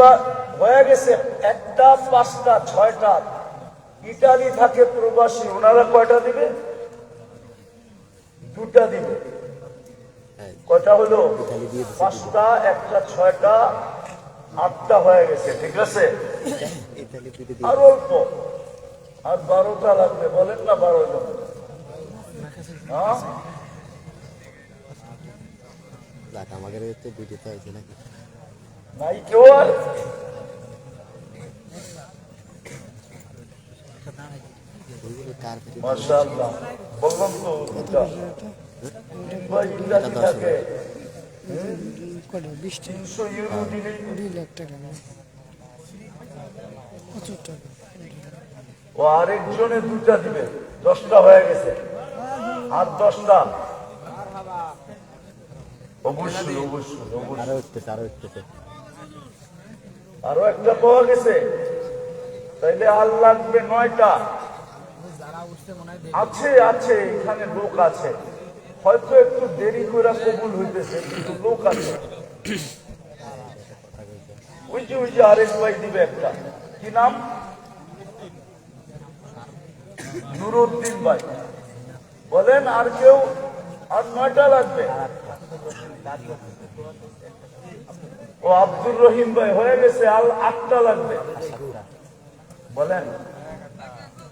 কিংবা হয়ে গেছে একটা পাঁচটা ছয়টা। ইটালি থাকে প্রবাসী ওনারা কয়টা দিবে? দুটা দিবে। হ্যাঁ। কয়টা হলো পাঁচটা একটা ছয়টা আটটা হয়ে গেছে ঠিক আছে? আর অল্প। আর বারোটা লাগবে বলেন না বারো জন। হ্যাঁ? আমাদের তো দুটো তো হয়েছে নাকি? নাই কেউ আর মাশাআল্লাহ। বললাম তো ভাই ইংরাজি থাকে। তিনশো ইউরো দিলেই দুই লাখ টাকা প্রচুর টাকা। ও আরেকজনে দুটা দিবে। দশটা হয়ে গেছে। আর দশটা। অবশ্যই অবশ্যই অবশ্যই। আরও উঠতেছে আরও উঠতেছে। আরও একটা পাওয়া গেছে। তাইলে আর লাগবে নয়টা। আছে আছে, এখানে লোক আছে। হয়তো একটু দেরি করে কবুল হইতেছে, কিন্তু লোক আছে। ওই যে ওই যে আরেক ভাই দিবে একটা। কি নাম? নুরুদ্দিন ভাই। বলেন আর কেউ, আর নয়টা লাগবে। ও আব্দুর রহিম ভাই, হয়ে গেছে আর আটটা লাগবে। বলেন।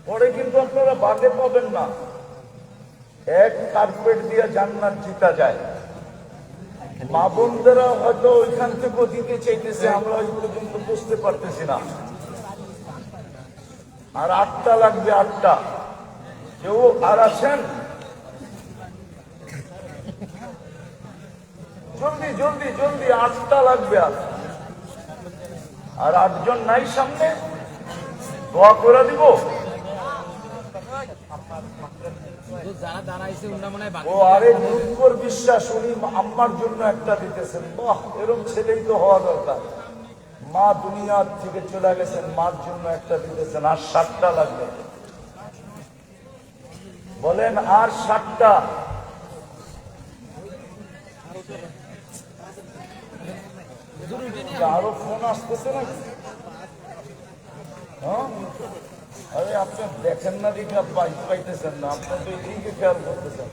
পরে কিন্তু আপনারা বাগে পাবেন না। এক কার্পেট দিয়ে জান্নাত জিতা যায়। মা বোনদেরা হয়তো ওইখান থেকে দিতে চাইতেছে, আমরা ওই পর্যন্ত বুঝতে পারতেছি না। আর আটটা লাগবে, আটটা। কেউ আর আছেন? জলদি জলদি জলদি, আটটা লাগবে আর আর আটজন নাই সামনে, দোয়া করে দিব। আরে বিশ্বাস, উনি আম্মার জন্য একটা দিতেছেন। বাহ এরকম ছেলেই তো হওয়া দরকার। মা দুনিয়ার থেকে চলে গেছেন, মার জন্য একটা দিতেছেন, আর সাতটা লাগবে। বলেন, আর সাতটা। আরও ফোন আসতেছে নাকি? হ্যাঁ? আরে আপনি দেখেন না দেখে পাইতেছেন না আপনি তো এদিকে খেয়াল করতেছেন।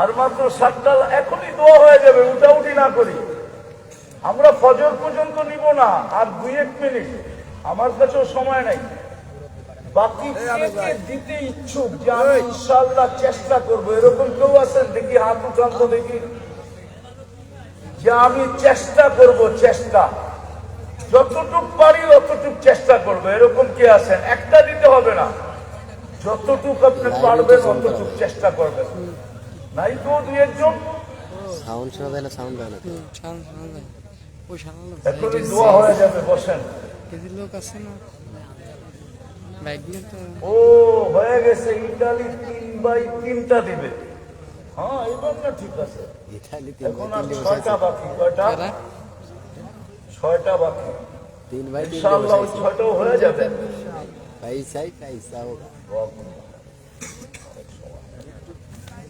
আর মাত্র সাতটা এখনই দোয়া হয়ে যাবে উঠা উঠি না করি। আমরা ফজর পর্যন্ত নিব না আর দুই এক মিনিট। আমার কাছেও সময় নাই। বাকি দিতে ইচ্ছুক যে আমি ইনশাল্লাহ চেষ্টা করব। এরকম কেউ আছেন দেখি হাত উঠান তো দেখি। যে আমি চেষ্টা করব চেষ্টা। যতটুক পারি অতটুক চেষ্টা করব। এরকম কি আছেন? একটা দিতে হবে না। যতটুক আপনি পারবেন অতটুক চেষ্টা করবেন। নাই তো দুই একজন? সাউন্ড শোনা যায় না সাউন্ড হয় না এখনই দোয়া। হয়ে যাবে বসেন। কেজি লোক আছে না? ও হয়ে গেছে। ইটালি তিন বাই তিনটা দিবে। হ্যাঁ এবার না ঠিক আছে ইতালি তিন এখন বাই আর তিন দিয়ে ছয়টা বসাইছে। বাকি কয়টা তারা ছয়টা বাকি তিন বাই তিন দিয়ে ইনশাআল্লাহ ওই বসাইছে। ছয়টাও হয়ে যাবে পয়সাই পয়সা হোগা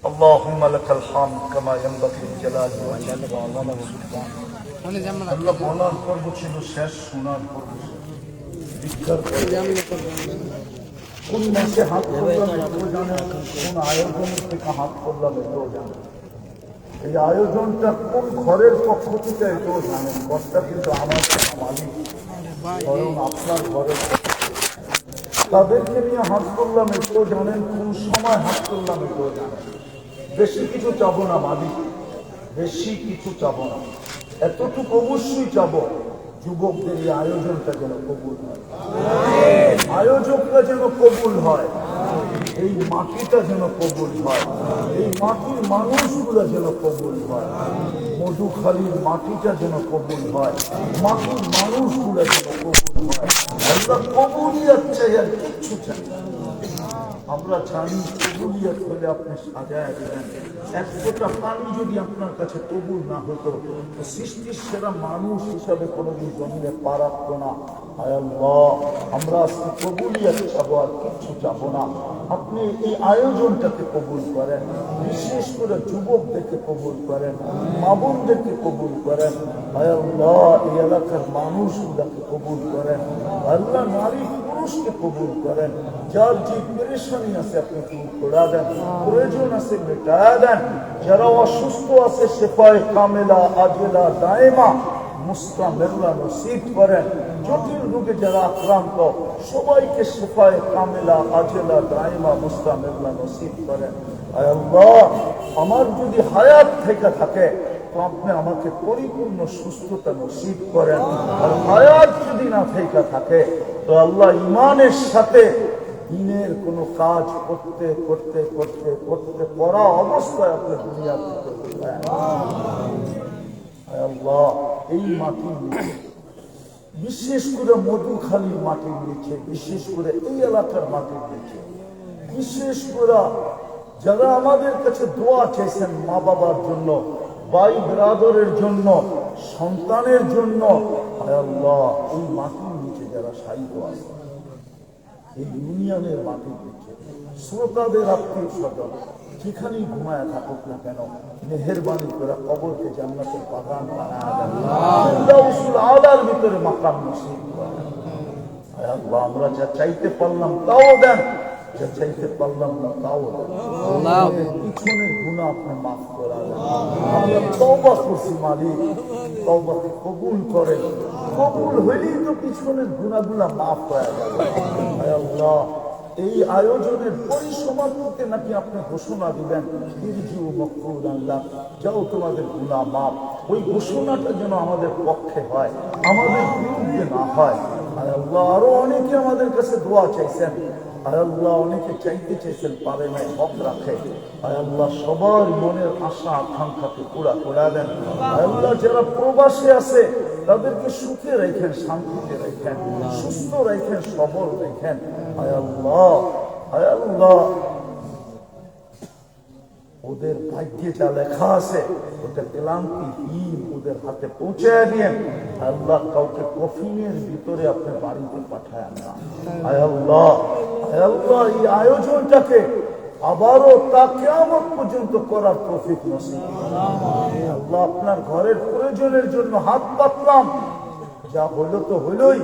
اللهم لك الحمد كما ينبغي لجلال وجهك وعظمه سلطانك মানে যেমন আল্লাহ বলার পর্ব ছিল শেষ শোনার পর্ব শেষ। কোন মাসে হাত করলাম কোন আয়োজনের থেকে হাত করলাম এটাও জানেন এই আয়োজনটা কোন ঘরের পক্ষ থেকে এটাও জানেন, ঘরটা কিন্তু আমার মালিক, বরং আপনার ঘরের তাদেরকে নিয়ে হাত করলাম এটাও জানেন কোন সময় হাত করলাম এটাও জানেন বেশি কিছু চাবো না মালিক, বেশি কিছু চাবো না। এতটুকু অবশ্যই চাবো, যুবকদের এই আয়োজনটা যেন কবুল হয়। আয়োজকরা যেন কবুল হয়, এই মাটিটা যেন কবুল হয়, এই মাটির মানুষগুলো যেন কবুল হয়, মধুখালীর মাটিটা যেন কবুল হয়, মাটির মানুষগুলো যেন কবুল হয় আল্লাহ কবুলিয়াত চাই আর কিচ্ছু চাই। আমরা জানি কবুলিয়ত হলে আপনি সাজায় দেবেন। এক ফোঁটা পানি যদি আপনার কাছে কবুল না হতো সৃষ্টির সেরা মানুষ হিসাবে কোনোদিন জমিনে পা না। আমরা আজকে কবুলিয়ত চাবো আর কিচ্ছু চাবো না। আপনি এই আয়োজনটাকে কবুল করেন, বিশেষ করে যুবকদেরকে কবুল করেন মা বোনদেরকে কবুল করেন। আল্লাহ, এই এলাকার মানুষগুলাকে কবুল করেন। আল্লাহ নারী পুরুষকে কবুল করেন। যার যে পেরেশানি আছে, আপনি দূর করে দেন। প্রয়োজন আছে মেটা দেন। যারা অসুস্থ আছে, সেপায় কামেলা, আজেলা, দায়মা করেন। জটিল যারা আক্রান্ত, সবাইকে কামেলা, আজেলা, দায়মা নসিব করেন। আমার যদি হায়াত থেকে থাকে, তো আপনি আমাকে পরিপূর্ণ সুস্থতা নসিব করেন। আর হায়াত যদি না থেকে থাকে তো আল্লাহ ইমানের সাথে দিনের কোনো কাজ করতে করতে করতে করতে করা অবস্থায় আপনি দুনিয়া আল্লাহ, এই মাটি বিশেষ করে মধুখালীর মাটির নিচে, বিশেষ করে এই এলাকার মাটির নিচে, বিশেষ করে যারা আমাদের কাছে দোয়া চাইছেন মা বাবার জন্য ভাই ব্রাদরের জন্য, সন্তানের জন্য আল্লাহ, এই নিচে যারা সাহিত্য আছে এই ইউনিয়নের মাটির নিচে শ্রোতাদের আত্মীয় স্বজন যেখানেই ঘুমায় থাকুক না কেন মেহরবানি করে কবরকে জান্নাতের বাগান আলার ভিতরে মাকাম নসিব আল্লাহ আমরা যা চাইতে পারলাম তাও দেন যা চাইতে পারলাম না তাও দেন। পিছনের গুণা আপনি মাফ করা আমরা তওবা করছি মালিক তওবাকে কবুল করেন। কবুল হইলেই তো পিছনের গুণাগুলা মাফ হয়ে যাবে। এই আয়োজনের পরিসমাপ্তিতে নাকি আপনি ঘোষণা দিবেন আল্লাহ যাও তোমাদের গুণা মাপ ওই ঘোষণাটা যেন আমাদের পক্ষে হয়, আমাদের বিরুদ্ধে না হয়। আয় আল্লাহ, আরও অনেকে আমাদের কাছে দোয়া চাইছেন। আয় আল্লাহ, অনেকে চাইতে চাইছেন পারে না হক রাখে। আয় আল্লাহ, সবার মনের আশা, আকাঙ্ক্ষাকে পুরা করে দেন। আল্লাহ, যারা প্রবাসে আছে তাদেরকে সুখে রেখেন, শান্তিতে রেখেন, সুস্থ রেখেন, সবল রেখেন। ওদের ভাগ্যে যা লেখা আছে, ওদের ক্লান্তিহীন ওদের হাতে পৌঁছে দিয়েন। আল্লাহ, কাউকে কফিনের ভিতরে আপনার বাড়িতে পাঠায় না। আয় আল্লাহ, এই আয়োজনটাকে আবারও তা কেমন পর্যন্ত করার তৌফিক নসিব। আল্লাহ আপনার ঘরের প্রয়োজনের জন্য হাত পাতলাম। যা হলো তো হলোই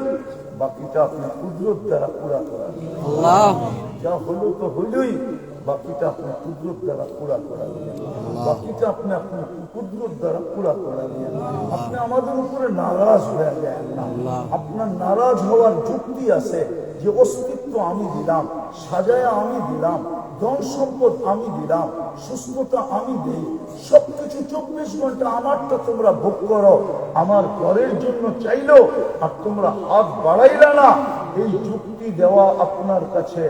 বাকিটা আপনি কুদরত দ্বারা পুরা করা যা হলো তো হইলই বাকিটা আপনি কুদরত দ্বারা পুরা করা বাকিটা আপনি আপনি কুদরত দ্বারা পুরা করা আপনি আমাদের উপরে নারাজ হয়ে গেলেন না। আপনার নারাজ হওয়ার যুক্তি আছে। যে অস্তিত্ব আমি দিলাম, সাজায়া আমি দিলাম, ধন সম্পদ আমি দিলাম, সুস্থতা আমি দিই, সবকিছু চব্বিশ ঘণ্টা আমারটা তোমরা ভোগ করো, আমার ঘরের জন্য চাইলো, আর তোমরা হাত বাড়াইলা না, এই যুক্তি দেওয়া আপনার কাছে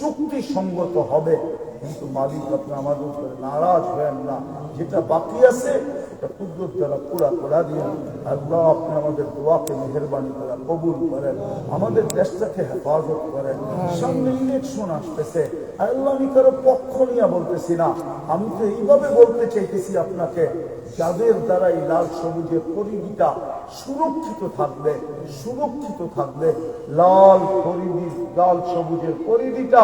যুক্তিসঙ্গত হবে। কিন্তু মালিক আপনি আমাদের উপরে নারাজ হবেন না, যেটা বাকি আছে এটা কুদরত দ্বারা পুরা করা দিয়ে আল্লাহ আপনি আমাদের দোয়াকে মেহরবানি করা, কবুল করেন, আমাদের দেশটাকে হেফাজত করেন। সামনে ইলেকশন আসতেছে আল্লাহ আমি কারও পক্ষ নিয়ে বলতেছি না। আমি তো এইভাবে বলতে চাইতেছি আপনাকে, যাদের দ্বারা এই লাল সবুজের পরিধিটা সুরক্ষিত থাকবে সুরক্ষিত থাকবে, লাল পরিধি, লাল সবুজের পরিধিটা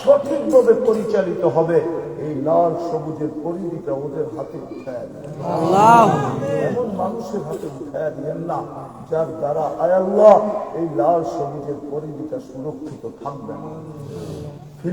সঠিকভাবে পরিচালিত হবে। এই লাল সবুজের পরিধিটা ওদের হাতে উঠায় এমন মানুষের হাতে উঠায় দিয়েন না যার দ্বারা আয়াল্লাহ এই লাল সবুজের পরিধিটা সুরক্ষিত থাকবে না।